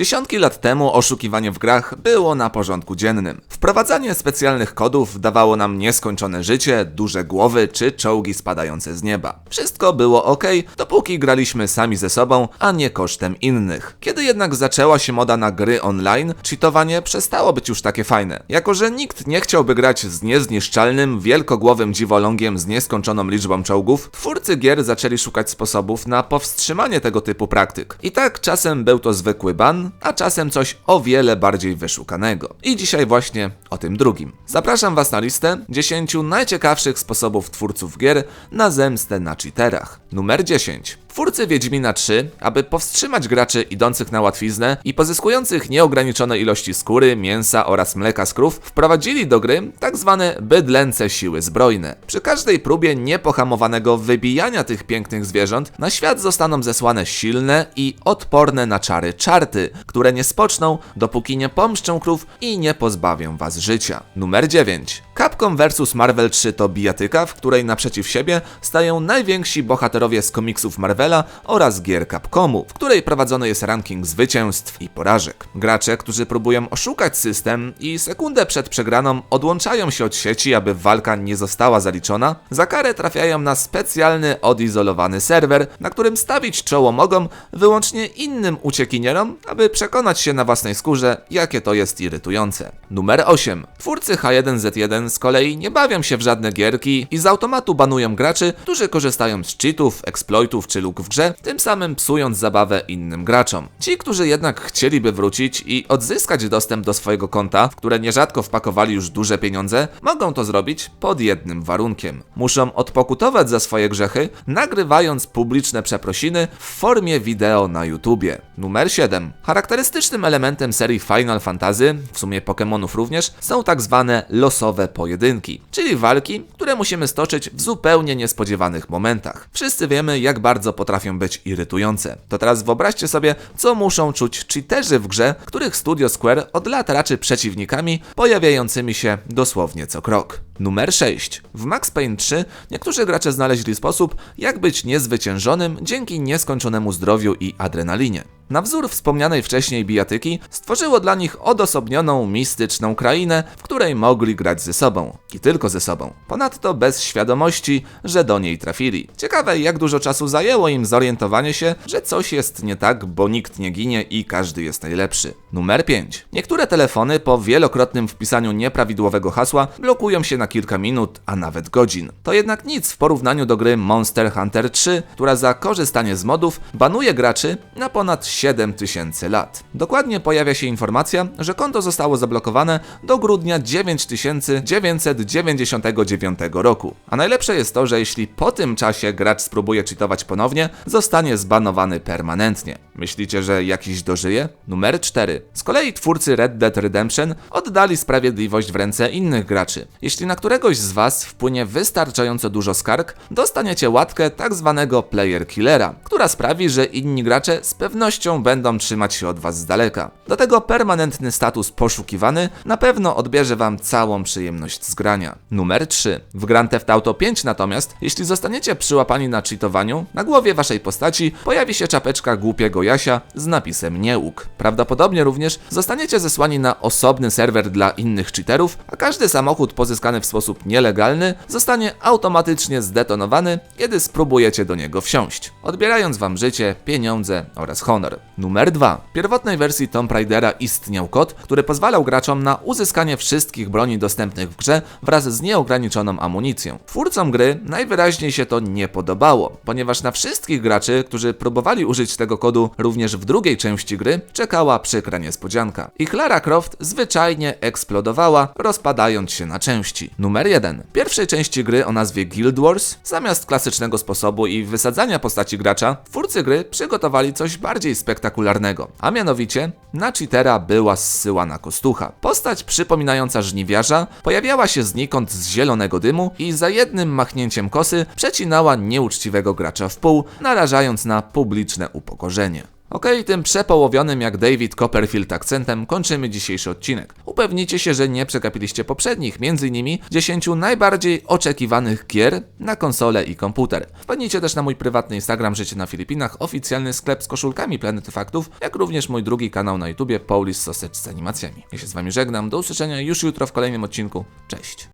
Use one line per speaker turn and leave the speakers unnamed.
Dziesiątki lat temu oszukiwanie w grach było na porządku dziennym. Wprowadzanie specjalnych kodów dawało nam nieskończone życie, duże głowy czy czołgi spadające z nieba. Wszystko było ok, dopóki graliśmy sami ze sobą, a nie kosztem innych. Kiedy jednak zaczęła się moda na gry online, cheatowanie przestało być już takie fajne. Jako, że nikt nie chciałby grać z niezniszczalnym, wielkogłowym dziwolągiem z nieskończoną liczbą czołgów, twórcy gier zaczęli szukać sposobów na powstrzymanie tego typu praktyk. I tak czasem był to zwykły ban, a czasem coś o wiele bardziej wyszukanego. I dzisiaj właśnie tym drugim. Zapraszam Was na listę 10 najciekawszych sposobów twórców gier na zemstę na cheaterach. Numer 10. Twórcy Wiedźmina 3, aby powstrzymać graczy idących na łatwiznę i pozyskujących nieograniczone ilości skóry, mięsa oraz mleka z krów, wprowadzili do gry tak zwane bydlęce siły zbrojne. Przy każdej próbie niepohamowanego wybijania tych pięknych zwierząt, na świat zostaną zesłane silne i odporne na czary czarty, które nie spoczną, dopóki nie pomszczą krów i nie pozbawią was życia. Numer 9. Capcom vs Marvel 3 to bijatyka, w której naprzeciw siebie stają najwięksi bohaterowie z komiksów Marvela oraz gier Capcomu, w której prowadzony jest ranking zwycięstw i porażek. Gracze, którzy próbują oszukać system i sekundę przed przegraną odłączają się od sieci, aby walka nie została zaliczona, za karę trafiają na specjalny, odizolowany serwer, na którym stawić czoło mogą wyłącznie innym uciekinierom, aby przekonać się na własnej skórze, jakie to jest irytujące. Numer 8. Twórcy H1Z1 z kolei nie bawią się w żadne gierki i z automatu banują graczy, którzy korzystają z cheatów, exploitów czy luk w grze, tym samym psując zabawę innym graczom. Ci, którzy jednak chcieliby wrócić i odzyskać dostęp do swojego konta, w które nierzadko wpakowali już duże pieniądze, mogą to zrobić pod jednym warunkiem. Muszą odpokutować za swoje grzechy, nagrywając publiczne przeprosiny w formie wideo na YouTubie. Numer 7. Charakterystycznym elementem serii Final Fantasy, w sumie Pokémonów również, są tak zwane losowe pojedynki, czyli walki, które musimy stoczyć w zupełnie niespodziewanych momentach. Wszyscy wiemy, jak bardzo potrafią być irytujące. To teraz wyobraźcie sobie, co muszą czuć cheaterzy w grze, których Studio Square od lat raczy przeciwnikami pojawiającymi się dosłownie co krok. Numer 6. W Max Payne 3 niektórzy gracze znaleźli sposób, jak być niezwyciężonym dzięki nieskończonemu zdrowiu i adrenalinie. Na wzór wspomnianej wcześniej bijatyki stworzyło dla nich odosobnioną, mistyczną krainę, w której mogli grać ze sobą. I tylko ze sobą. Ponadto bez świadomości, że do niej trafili. Ciekawe, jak dużo czasu zajęło im zorientowanie się, że coś jest nie tak, bo nikt nie ginie i każdy jest najlepszy. Numer 5. Niektóre telefony po wielokrotnym wpisaniu nieprawidłowego hasła blokują się na kilka minut, a nawet godzin. To jednak nic w porównaniu do gry Monster Hunter 3, która za korzystanie z modów banuje graczy na ponad 7000 lat. Dokładnie pojawia się informacja, że konto zostało zablokowane do grudnia 9999 roku. A najlepsze jest to, że jeśli po tym czasie gracz spróbuje cheatować ponownie, zostanie zbanowany permanentnie. Myślicie, że jakiś dożyje? Numer 4. Z kolei twórcy Red Dead Redemption oddali sprawiedliwość w ręce innych graczy. Jeśli na któregoś z Was wpłynie wystarczająco dużo skarg, dostaniecie łatkę tak zwanego player killera, która sprawi, że inni gracze z pewnością będą trzymać się od Was z daleka. Do tego permanentny status poszukiwany na pewno odbierze Wam całą przyjemność z grania. Numer 3. W Grand Theft Auto 5 natomiast, jeśli zostaniecie przyłapani na cheatowaniu, na głowie Waszej postaci pojawi się czapeczka głupiego Jasia z napisem niełuk. Prawdopodobnie również zostaniecie zesłani na osobny serwer dla innych cheaterów, a każdy samochód pozyskany w sposób nielegalny zostanie automatycznie zdetonowany, kiedy spróbujecie do niego wsiąść, odbierając wam życie, pieniądze oraz honor. Numer 2. W pierwotnej wersji Tomb Raidera istniał kod, który pozwalał graczom na uzyskanie wszystkich broni dostępnych w grze wraz z nieograniczoną amunicją. Twórcom gry najwyraźniej się to nie podobało, ponieważ na wszystkich graczy, którzy próbowali użyć tego kodu również w drugiej części gry, czekała przykra niespodzianka. Ich Lara Croft zwyczajnie eksplodowała, rozpadając się na części. Numer 1. W pierwszej części gry o nazwie Guild Wars, zamiast klasycznego sposobu i wysadzania postaci gracza, twórcy gry przygotowali coś bardziej spektakularnego, a mianowicie na cheatera była zsyłana kostucha. Postać przypominająca żniwiarza pojawiała się znikąd z zielonego dymu i za jednym machnięciem kosy przecinała nieuczciwego gracza w pół, narażając na publiczne upokorzenie. Okej, tym przepołowionym jak David Copperfield akcentem kończymy dzisiejszy odcinek. Upewnijcie się, że nie przegapiliście poprzednich, m.in. 10 najbardziej oczekiwanych gier na konsolę i komputer. Wpadnijcie też na mój prywatny Instagram Życie na Filipinach, oficjalny sklep z koszulkami Planety Faktów, jak również mój drugi kanał na YouTubie Polish Sausage z animacjami. Ja się z wami żegnam, do usłyszenia już jutro w kolejnym odcinku. Cześć!